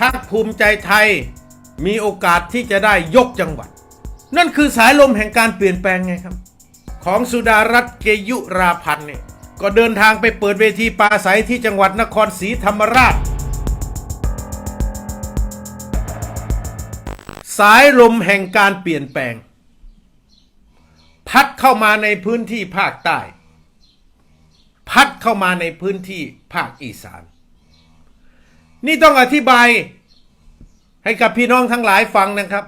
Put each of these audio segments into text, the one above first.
พรรคภูมิใจไทย มีโอกาสที่จะได้ยกจังหวัด นั่นคือสายลมแห่งการเปลี่ยนแปลงไงครับ ของสุดารัตน์เกยุราพันธ์เนี่ยก็เดินทางไปเปิดเวทีปราศัยที่จังหวัดนครศรีธรรมราช สายลมแห่งการเปลี่ยนแปลง พัดเข้ามาในพื้นที่ภาคใต้ พัดเข้ามาในพื้นที่ภาคอีสาน นี่ต้องอธิบาย ให้กับพี่น้องทั้งหลายฟังนะครับ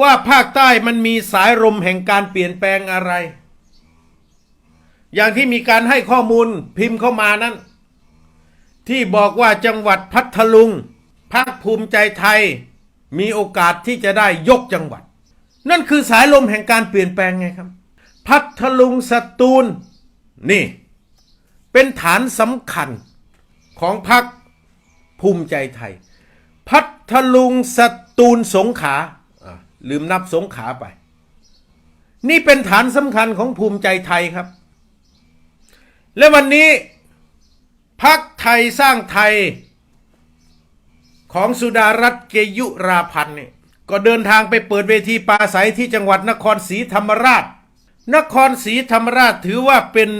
ว่าภาคใต้มันมีสายลมแห่งการเปลี่ยนแปลงอะไร อย่างที่มีการให้ข้อมูลพิมพ์เข้ามานั้น ที่บอกว่าจังหวัดพัทลุงพรรคภูมิใจไทย มีโอกาสที่จะได้ยกจังหวัด นั่นคือสายลมแห่งการเปลี่ยนแปลงไงครับ พัทลุงสตูลนี่ เป็นฐานสำคัญของพรรค ภูมิใจไทย พัทลุงสตูลสงขาลืมนับสงขาไป นี่เป็นฐานสำคัญของภูมิใจไทยครับ และวันนี้พักไทยสร้างไทยของสุดารัตน์เกยุราพันธ์เนี่ยก็เดินทางไปเปิดเวทีปราศัยที่จังหวัดนครศรีธรรมราช นครศรีธรรมราชถือว่าเป็น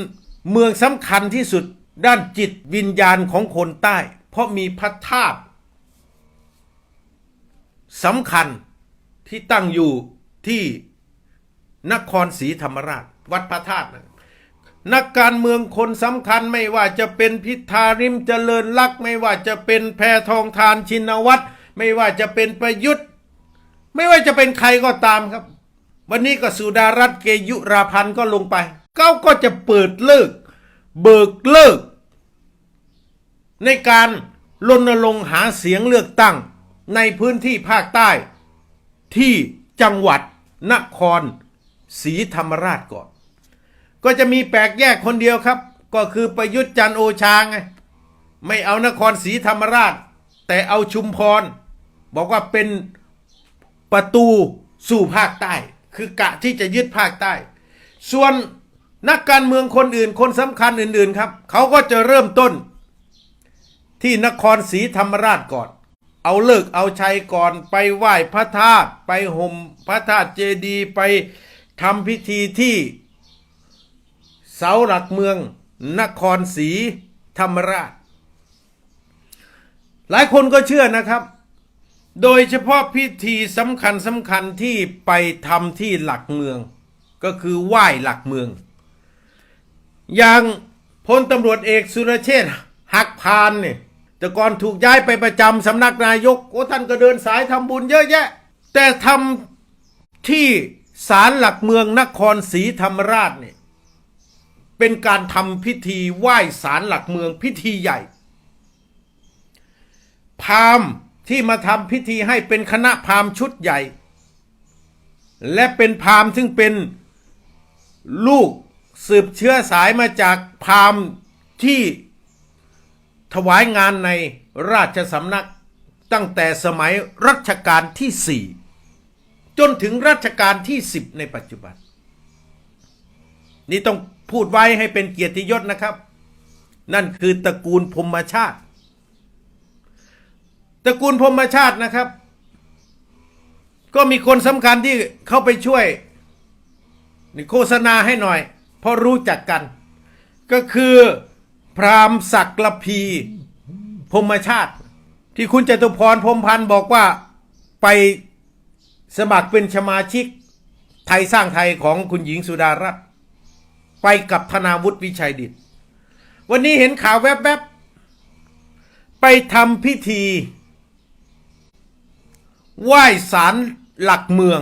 เมืองสำคัญที่สุดด้านจิตวิญญาณของคนใต้ ราะมีพระธาตุสำคัญที่ตั้งอยู่ที่นครศรีธรรมราช วัดพระธาตุนะนักการเมืองคนสำคัญไม่ว่าจะเป็นพิธาริมเจริญลักษ์ไม่ว่าจะเป็นแพทองทานชินวัตรไม่ว่าจะเป็นประยุทธ์ ไม่ว่าจะเป็นใครก็ตามครับ วันนี้ก็สุดารัตน์เกยุราพันธ์ก็ลงไป เขาก็จะเปิดเลิก เบิกเลิก ในการรณรงค์หาเสียงเลือกตั้งในพื้นที่ภาคใต้ ที่จังหวัดนครศรีธรรมราชก่อน ก็จะมีแปลกแยกคนเดียวครับ ก็คือประยุทธ์จันโอชาไงไม่เอานครศรีธรรมราช แต่เอาชุมพร บอกว่าเป็นประตูสู่ภาคใต้ คือกะที่จะยึดภาคใต้ ส่วนนักการเมืองคนอื่นคนสำคัญอื่นๆครับ เขาก็จะเริ่มต้น ที่นครศรีธรรมราชก่อน เอาเลิกเอาชัยก่อนไปไหว้พระธาตุไปห่มพระธาตุเจดีย์ไปทำพิธีที่เสาหลักเมือง นครศรีธรรมราช หลายคนก็เชื่อนะครับ โดยเฉพาะพิธีสำคัญสำคัญที่ไปทำที่หลักเมือง ก็คือไหว้หลักเมือง อย่างพลตำรวจเอกสุรเชษฐ์หักพานเนี่ย แต่ก่อนถูกย้ายไปประจำสำนักนายกโอ้ท่านก็เดินสายทำบุญเยอะแยะ แต่ทำที่ศาลหลักเมืองนครศรีธรรมราชเนี่ยเป็นการทำพิธีไหว้ศาลหลักเมืองพิธีใหญ่ พามที่มาทำพิธีให้เป็นคณะพามชุดใหญ่ และเป็นพามซึ่งเป็นลูกสืบเชื้อสายมาจากพามที่ ถวายงานในราชสำนักตั้งแต่สมัยรัชกาลที่สี่จนถึงรัชกาลที่สิบในปัจจุบัน นี่ต้องพูดไว้ให้เป็นเกียรติยศนะครับ นั่นคือตระกูลพมชาติ ตระกูลพมชาตินะครับ ก็มีคนสำคัญที่เข้าไปช่วยนี่โฆษณาให้หน่อย เพราะรู้จักกัน ก็คือ พราหมณ์ศักลพีพรหมชาติ ที่คุณจตุพรพรหมพันธ์บอกว่าไปสมัครเป็นสมาชิก ไทยสร้างไทยของคุณหญิงสุดารัตน์ไปกับธนาวุฒิวิชัยดิต วันนี้เห็นข่าวแวบๆ ไปทำพิธี ไหว้ศาลหลักเมือง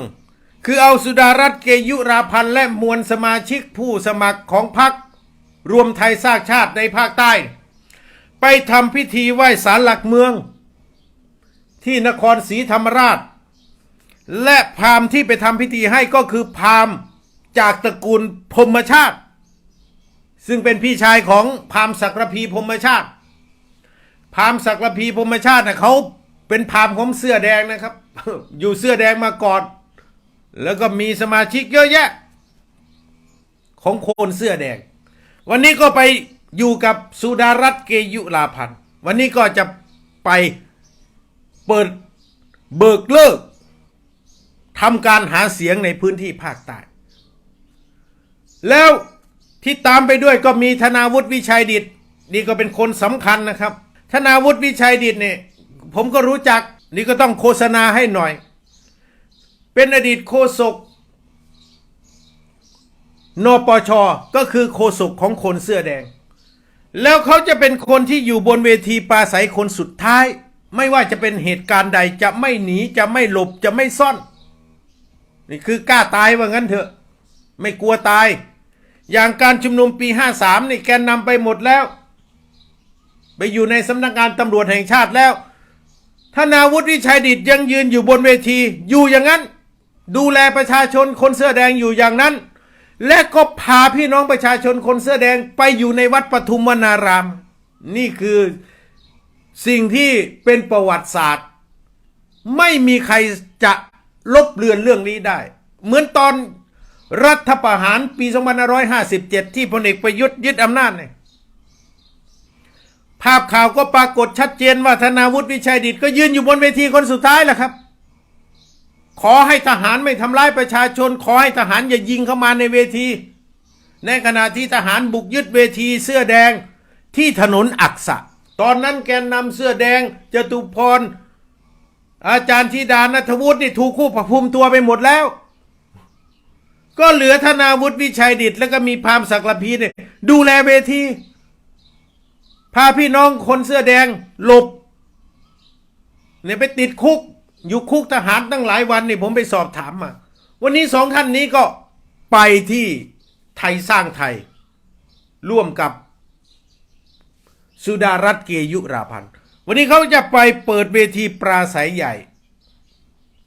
คือเอาสุดารัตน์เกยุราพันธ์และมวลสมาชิกผู้สมัครของพรรค รวมไทยสร้างชาติในภาคใต้ ไปทำพิธีไหว้ศาลหลักเมือง ที่นครศรีธรรมราช และพามที่ไปทำพิธีให้ก็คือพามจากตระกูลพรมชาติ ซึ่งเป็นพี่ชายของพามศักรพีพรมชาติ พามศักรพีพรมชาตินะเขาเป็นพามของเสื้อแดงนะครับ อยู่เสื้อแดงมาก่อน แล้วก็มีสมาชิกเยอะแยะ ของโคนเสื้อแดง วันนี้ก็ไปอยู่กับสุดารัตน์เกยุลาพันธ์วันนี้ก็จะไปเปิดเบิกเลิกทำการหาเสียงในพื้นที่ภาคใต้ แล้วที่ตามไปด้วยก็มีธนาวุฒิวิชัยดิตนี่ก็เป็นคนสำคัญนะครับ ธนาวุฒิวิชัยดิตเนี่ยผมก็รู้จักนี่ก็ต้องโฆษณาให้หน่อย เป็นอดีตโฆษก นปชก็คือโฆษกของคนเสื้อแดง แล้วเขาจะเป็นคนที่อยู่บนเวทีปราศัยคนสุดท้าย ไม่ว่าจะเป็นเหตุการณ์ใดจะไม่หนีจะไม่หลบจะไม่ซ่อน นี่คือกล้าตายว่างั้นเถอะ ไม่กลัวตาย อย่างการชุมนุมปี 53 นี่แกนนำไปหมดแล้ว ไปอยู่ในสำนักงานตำรวจแห่งชาติแล้วธนาวุฒิวิชัยดิตยังยืนอยู่บนเวที อยู่อย่างนั้น ดูแลประชาชนคนเสื้อแดงอยู่อย่างนั้น และก็พาพี่น้องประชาชนคนเสื้อแดงไปอยู่ในวัดปทุมวนาราม นี่คือสิ่งที่เป็นประวัติศาสตร์ ไม่มีใครจะลบเลือนเรื่องนี้ได้ เหมือนตอนรัฐประหารปี2557 ที่พลเอกประยุทธ์ยึดอำนาจเนี่ยภาพข่าวก็ปรากฏชัดเจนว่าธนาวุฒิวิชัยดิตก็ยืนอยู่บนเวทีคนสุดท้ายแหละครับ ขอให้ทหารไม่ทำร้ายประชาชน ขอให้ทหารอย่ายิงเข้ามาในเวที ในขณะที่ทหารบุกยึดเวทีเสื้อแดงที่ถนนอักษะ ตอนนั้นแกนนำเสื้อแดงจตุพร อาจารย์ธิดานัทวุฒินี่ถูกคู่ประพุมตัวไปหมดแล้ว ก็เหลือธนาวุฒิวิชัยดิตแล้วก็มีพามศักดิ์พีเนี่ยดูแลเวที พาพี่น้องคนเสื้อแดงหลบเนี่ยไปติดคุก อยู่คุกทหารตั้งหลายวันนี่ผมไปสอบถามมาวันนี้สองท่านนี้ก็ไปที่ไทยสร้างไทย ร่วมกับ สุดารัตน์เกยุราพันธ์วันนี้เขาจะไปเปิดเวทีปราศัยใหญ่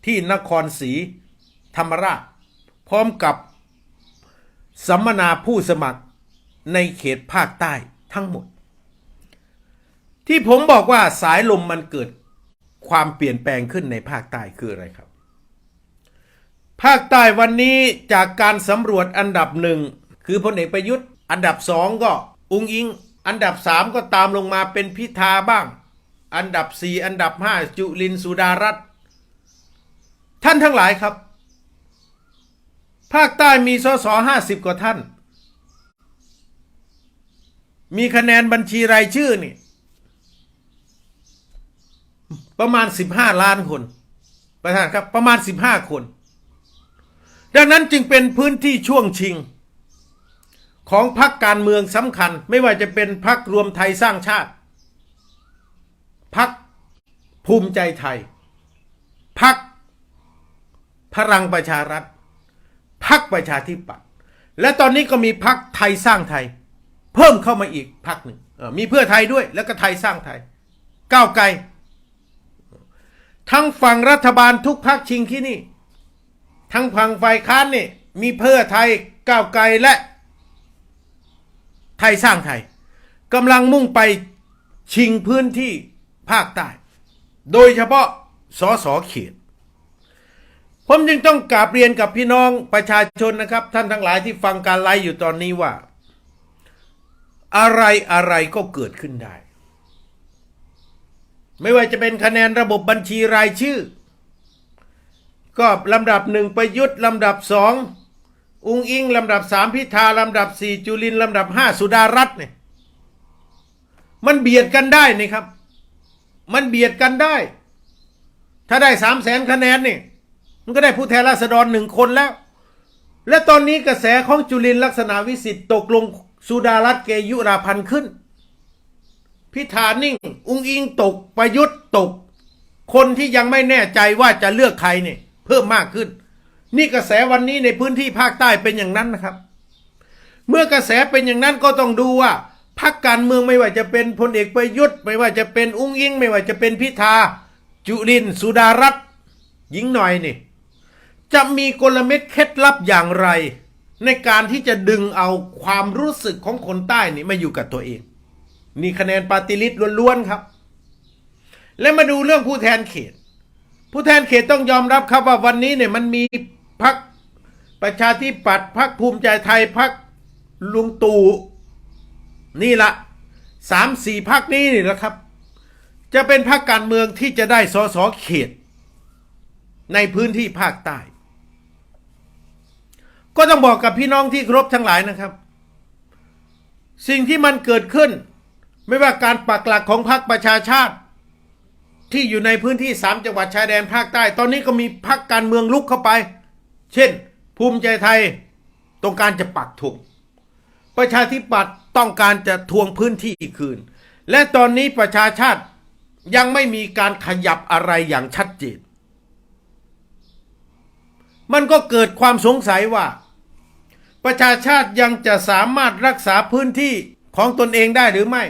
ที่นครศรีธรรมราช พร้อมกับสัมมนาผู้สมัครในเขตภาคใต้ทั้งหมด ที่ผมบอกว่าสายลมมันเกิด ความเปลี่ยนแปลงขึ้นในภาคใต้คืออะไรครับ ภาคใต้วันนี้จากการสำรวจอันดับหนึ่งคือพลเอกประยุทธ์ อันดับสองก็อุงอิง อันดับสามก็ตามลงมาเป็นพิธาบ้าง อันดับสี่อันดับห้าจุลินสุดารัตน์ท่านทั้งหลายครับ ภาคใต้มีสสห้าสิบกว่าท่าน มีคะแนนบัญชีรายชื่อนี่ ประมาณ 15 ล้านคน ประธานครับประมาณ 15 คน ดังนั้นจึงเป็นพื้นที่ช่วงชิง ของพรรคการเมืองสำคัญ ไม่ว่าจะเป็นพรรครวมไทยสร้างชาติพรรคภูมิใจไทยพรรคพลังประชารัฐพรรคประชาธิปัตย์และตอนนี้ก็มีพรรคไทยสร้างไทย เพิ่มเข้ามาอีกพรรคหนึ่งมีเพื่อไทยด้วยแล้วก็ไทยสร้างไทยก้าวไกล ทั้งฝั่งรัฐบาลทุกพักชิงที่นี่ ทั้งฝั่งฝ่ายค้านนี่ มีเพื่อไทยก้าวไกลและ ไทยสร้างไทยกำลังมุ่งไปชิงพื้นที่ภาคใต้ โดยเฉพาะสสเขตผมจึงต้องกราบเรียนกับพี่น้องประชาชนนะครับ ท่านทั้งหลายที่ฟังการไลฟ์อยู่ตอนนี้ว่า อะไรอะไรก็เกิดขึ้นได้ ไม่ว่าจะเป็นคะแนนระบบบัญชีรายชื่อ ก็ลำดับหนึ่งประยุทธ์ลำดับสองอุงอิงลำดับสามพิธาลำดับสี่จุลินลำดับห้าสุดารัตน์เนี่ยมันเบียดกันได้นี่ครับ มันเบียดกันได้ ถ้าได้สามแสนคะแนนนี่มันก็ได้ผู้แทนราษฎรหนึ่งคนแล้ว และตอนนี้กระแสของจุลินลักษณะวิสิทธ์ตกลงสุดารัตน์เกยุราพันธ์ขึ้น พิธานิ่ง อุงอิงตกประยุทธ์ตก คนที่ยังไม่แน่ใจว่าจะเลือกใครเนี่ยเพิ่มมากขึ้น นี่กระแสวันนี้ในพื้นที่ภาคใต้เป็นอย่างนั้นนะครับ เมื่อกระแสเป็นอย่างนั้นก็ต้องดูว่าพรรคการเมืองไม่ว่าจะเป็นพลเอกประยุทธ์ ไม่ว่าจะเป็นอุ้งอิง ไม่ว่าจะเป็นพิธา จุลินสุดารัตน์หญิงหน่อยนี่ จะมีกลเม็ดเคล็ดลับอย่างไร ในการที่จะดึงเอาความรู้สึกของคนใต้นี่มาอยู่กับตัวเอง นี่คะแนนปาติลิตล้วนๆครับ และมาดูเรื่องผู้แทนเขต ผู้แทนเขตต้องยอมรับครับว่าวันนี้เนี่ยมันมีพักประชาธิปัตย์พักภูมิใจไทยพักลุงตู่นี่ละสามสี่พักนี้นี่แหละครับ จะเป็นพรรคการเมืองที่จะได้สสเขต ในพื้นที่ภาคใต้ ก็ต้องบอกกับพี่น้องที่ครบทั้งหลายนะครับ สิ่งที่มันเกิดขึ้น ไม่ว่าการปักหลักของพรรคประชาชาติ ที่อยู่ในพื้นที่สามจังหวัดชายแดนภาคใต้ ตอนนี้ก็มีพรรคการเมืองลุกเข้าไป เช่น ภูมิใจไทยต้องการจะปักถุกประชาธิปัตย์ต้องการจะทวงพื้นที่อีกคืน และตอนนี้ประชาชาติยังไม่มีการขยับอะไรอย่างชัดเจน มันก็เกิดความสงสัยว่า ประชาชาติยังจะสามารถรักษาพื้นที่ของตนเองได้หรือไม่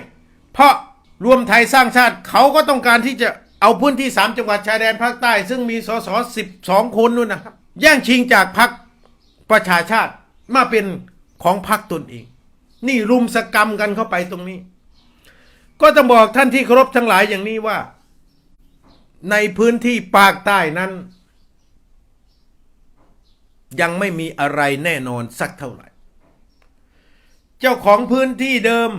เพราะรวมไทยสร้างชาติเขาก็ต้องการที่จะเอาพื้นที่สามจังหวัดชายแดนภาคใต้ ซึ่งมีสสสิบสองคนนู่นนะครับแย่งชิงจากพรรคประชาชาติมาเป็นของพรรคตนเอง นี่รุมสกรรมกันเข้าไปตรงนี้ ก็จะบอกท่านที่เคารพทั้งหลายอย่างนี้ว่า ในพื้นที่ภาคใต้นั้น ยังไม่มีอะไรแน่นอนสักเท่าไหร่ เจ้าของพื้นที่เดิม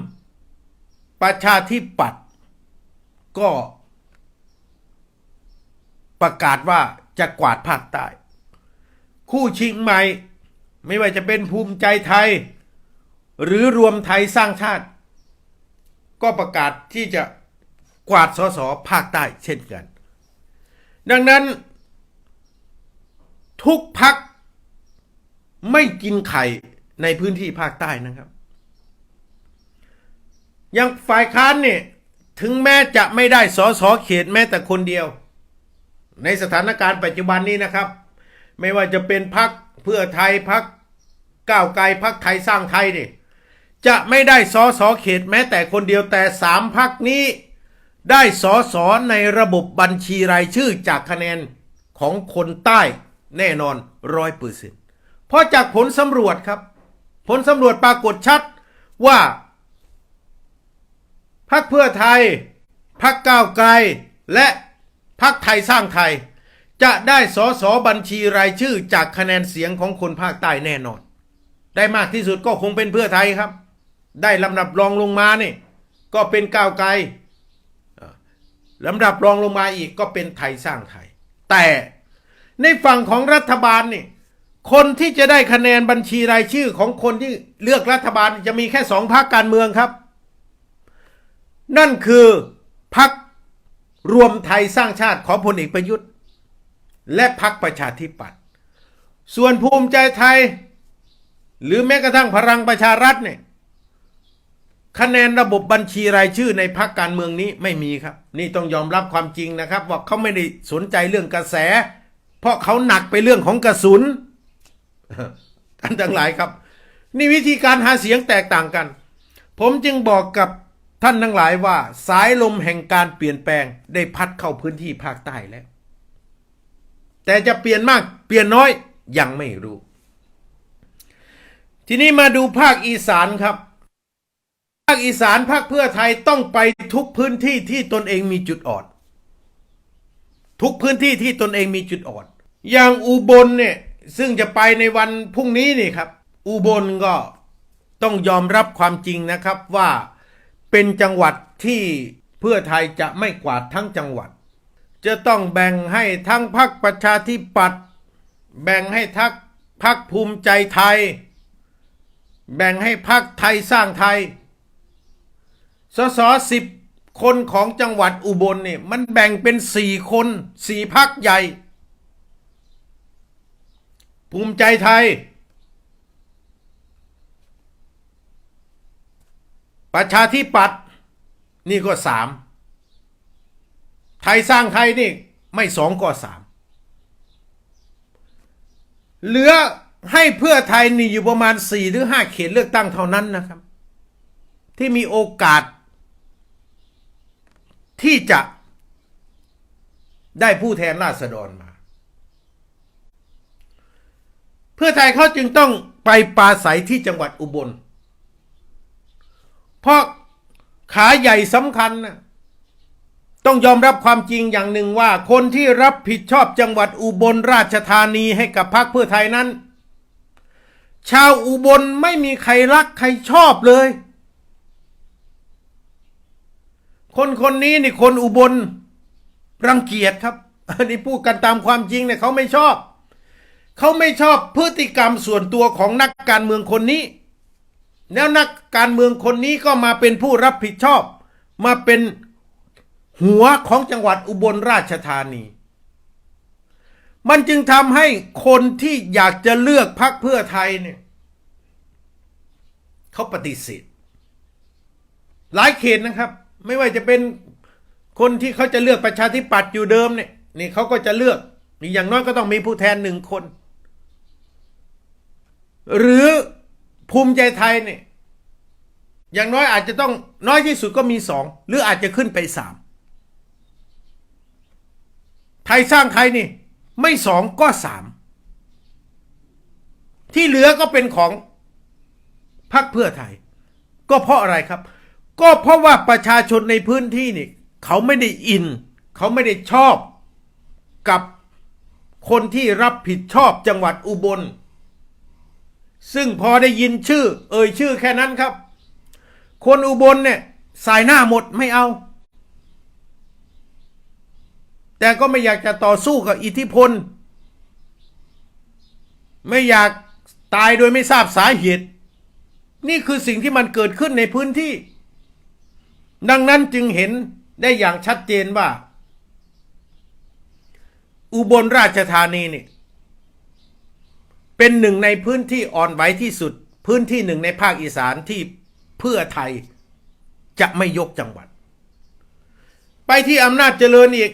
ประชาธิปัตย์ก็ประกาศว่าจะกวาดภาคใต้ คู่ชิงใหม่ ไม่ว่าจะเป็นภูมิใจไทย หรือรวมไทยสร้างชาติ ก็ประกาศที่จะกวาดสสภาคใต้เช่นกัน ดังนั้น ทุกพักไม่กินไข่ในพื้นที่ภาคใต้นะครับ ย่างฝ่ายค้านเนี่ยถึงแม้จะไม่ได้สอสอเขตแม้แต่คนเดียว ในสถานการณ์ปัจจุบันนี้นะครับ ไม่ว่าจะเป็นพักเพื่อไทยพักก้าวไกลพักไทยสร้างไทยเนี่ยจะไม่ได้สอสอเขตแม้แต่คนเดียวแต่สามพักนี้ ได้สอสอในระบบบัญชีรายชื่อจากคะแนนของคนใต้แน่นอนร้อยเปอร์เซ็นต์เพราะจากผลสำรวจครับ ผลสำรวจปรากฏชัดว่า พักเพื่อไทย พักก้าวไกล และพักไทยสร้างไทย จะได้สอสอบัญชีรายชื่อจากคะแนนเสียงของคนภาคใต้แน่นอน ได้มากที่สุดก็คงเป็นเพื่อไทยครับ ได้ลำดับรองลงมานี่ก็เป็นก้าวไกลลำดับรองลงมาอีกก็เป็นไทยสร้างไทย แต่ในฝั่งของรัฐบาลนี่คนที่จะได้คะแนนบัญชีรายชื่อของคนที่เลือกรัฐบาลจะมีแค่สองพรรคการเมืองครับ นั่นคือพักรวมไทยสร้างชาติของพลเอกประยุทธ์ และพักประชาธิปัตย์ส่วนภูมิใจไทย หรือแม้กระทั่งพลังประชารัฐเนี่ยคะแนนระบบบัญชีรายชื่อในพักการเมืองนี้ไม่มีครับ นี่ต้องยอมรับความจริงนะครับ ว่าเขาไม่ได้สนใจเรื่องกระแส เพราะเขาหนักไปเรื่องของกระสุนท่านทั้งหลายครับ นี่วิธีการหาเสียงแตกต่างกัน ผมจึงบอกกับ ท่านทั้งหลายว่าสายลมแห่งการเปลี่ยนแปลงได้พัดเข้าพื้นที่ภาคใต้แล้ว แต่จะเปลี่ยนมากเปลี่ยนน้อยยังไม่รู้ ทีนี้มาดูภาคอีสานครับ ภาคอีสานภาคเพื่อไทยต้องไปทุกพื้นที่ที่ตนเองมีจุดอ่อน ทุกพื้นที่ที่ตนเองมีจุดอ่อน อย่างอุบลเนี่ยซึ่งจะไปในวันพรุ่งนี้นี่ครับ อุบลก็ต้องยอมรับความจริงนะครับว่า เป็นจังหวัดที่เพื่อไทยจะไม่กวาดทั้งจังหวัด จะต้องแบ่งให้ทั้งพรรคประชาธิปัตย์แบ่งให้ทักพรรคภูมิใจไทย แบ่งให้พรรคไทยสร้างไทยสสสิบคนของจังหวัดอุบลเนี่ยมันแบ่งเป็นสี่คนสี่พักใหญ่ ภูมิใจไทย ประชาธิปัตย์นี่ก็สามไทยสร้างไทยนี่ไม่สองก็สามเหลือให้เพื่อไทยนี่อยู่ประมาณสี่หรือห้าเขตเลือกตั้งเท่านั้นนะครับ ที่มีโอกาส ที่จะได้ผู้แทนราษฎรมา เพื่อไทยเขาจึงต้องไปปราศัยที่จังหวัดอุบล เพราะขาใหญ่สำคัญนะต้องยอมรับความจริงอย่างหนึ่งว่า คนที่รับผิดชอบจังหวัดอุบลราชธานีให้กับพรรคเพื่อไทยนั้น ชาวอุบลไม่มีใครรักใครชอบเลย คนคนนี้นี่คนอุบลรังเกียจครับ อันนี้พูดกันตามความจริงเนี่ยเขาไม่ชอบ เขาไม่ชอบพฤติกรรมส่วนตัวของนักการเมืองคนนี้ แล้วนักการเมืองคนนี้ก็มาเป็นผู้รับผิดชอบ มาเป็นหัวของจังหวัดอุบลราชธานี มันจึงทำให้คนที่อยากจะเลือกพรรคเพื่อไทยเนี่ยเขาปฏิเสธหลายเขตนะครับ ไม่ว่าจะเป็นคนที่เขาจะเลือกประชาธิปัตย์อยู่เดิมเนี่ยนี่เขาก็จะเลือกนี่อย่างน้อยก็ต้องมีผู้แทนหนึ่งคน หรือ ภูมิใจไทยเนี่ยอย่างน้อยอาจจะต้องน้อยที่สุดก็มีสองหรืออาจจะขึ้นไปสามไทยสร้างไทยนี่ ไม่สองก็สามที่เหลือก็เป็นของพรรคเพื่อไทย ก็เพราะอะไรครับ ก็เพราะว่าประชาชนในพื้นที่นี่ เขาไม่ได้อิน เขาไม่ได้ชอบกับคนที่รับผิดชอบจังหวัดอุบล ซึ่งพอได้ยินชื่อ เอ่ยชื่อแค่นั้นครับ คนอุบลเนี่ยสายหน้าหมดไม่เอา แต่ก็ไม่อยากจะต่อสู้กับอิทธิพล ไม่อยากตายโดยไม่ทราบสาเหตุ นี่คือสิ่งที่มันเกิดขึ้นในพื้นที่ ดังนั้นจึงเห็นได้อย่างชัดเจนว่า อุบลราชธานีนี่ เป็นหนึ่งในพื้นที่อ่อนไหวที่สุด พื้นที่หนึ่งในภาคอีสานที่เพื่อไทยจะไม่ยกจังหวัด ไปที่อำนาจเจริญอีก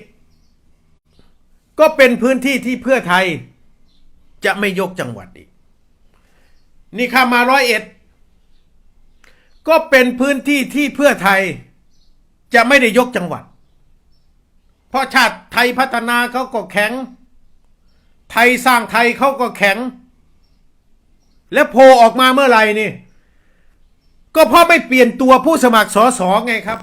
ก็เป็นพื้นที่ที่เพื่อไทยจะไม่ยกจังหวัดอีก นี่ข้ามาร้อยเอ็ดก็เป็นพื้นที่ที่เพื่อไทยจะไม่ได้ยกจังหวัด เพราะชาติไทยพัฒนาเขาก็แข็ง ไทยสร้างไทยเขาก็แข็ง และโพลออกมาเมื่อไหร่นี่ ก็เพราะไม่เปลี่ยนตัวผู้สมัครสอสอไงครับ